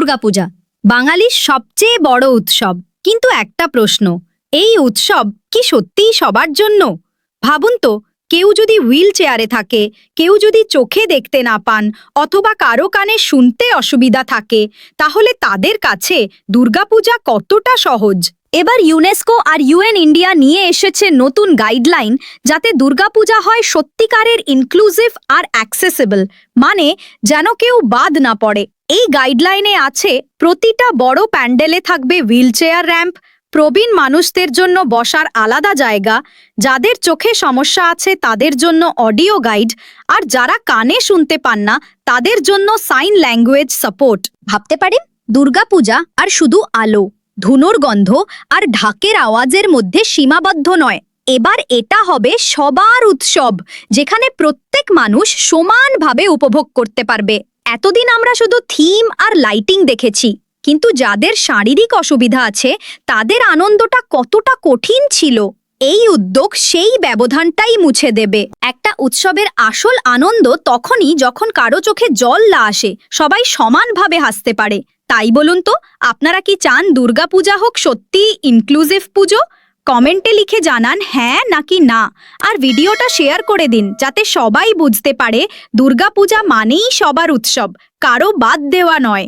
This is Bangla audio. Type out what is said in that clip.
দুর্গাপূজা বাঙালির সবচেয়ে বড় উৎসব। কিন্তু একটা প্রশ্ন, এই উৎসব কি সত্যিই সবার জন্য? ভাবুন তো, কেউ যদি হুইল চেয়ারে থাকে, কেউ যদি চোখে দেখতে না পান, অথবা কারও কানে শুনতে অসুবিধা থাকে, তাহলে তাদের কাছে দুর্গাপূজা কতটা সহজ? এবার ইউনেস্কো আর ইউএন ইন্ডিয়া নিয়ে এসেছে নতুন গাইডলাইন যাতে দুর্গাপূজা হয় সত্যিকারের ইনক্লুসিভ আর অ্যাক্সেসিবল মানে যেন কেউ বাদ না পড়ে। এই গাইডলাইনে আছে প্রতিটা বড় প্যান্ডেলে থাকবে হুইলচেয়ার র্যাম্প, প্রবীণ মানুষদের জন্য বসার আলাদা জায়গা, যাদের চোখে সমস্যা আছে তাদের জন্য অডিও গাইড, আর যারা কানে শুনতে পান না, তাদের জন্য সাইন ল্যাঙ্গুয়েজ সাপোর্ট। ভাবতে পারেন, দুর্গাপূজা আর শুধু আলো, ধুনোর গন্ধ আর ঢাকের আওয়াজের মধ্যে সীমাবদ্ধ নয়। এবার এটা হবে সবার উৎসব, যেখানে প্রত্যেক মানুষ সমানভাবে উপভোগ করতে পারবে। এতদিন আমরা শুধু থিম আর লাইটিং দেখেছি, কিন্তু যাদের শারীরিক অসুবিধা আছে, তাদের আনন্দটা কতটা কঠিন ছিল। এই উদ্যোগ সেই ব্যবধানটাই মুছে দেবে। একটা উৎসবের আসল আনন্দ তখনই যখন কারও চোখে জল না আসে, সবাই সমানভাবে হাসতে পারে। তাই বলুন তো, আপনারা কি চান দুর্গাপূজা হোক সত্যি ইনক্লুসিভ পুজো? কমেন্টে লিখে জানান হ্যাঁ নাকি না, আর ভিডিওটা শেয়ার করে দিন যাতে সবাই বুঝতে পারে দুর্গাপূজা মানেই সবার উৎসব, কারও বাদ দেওয়া নয়।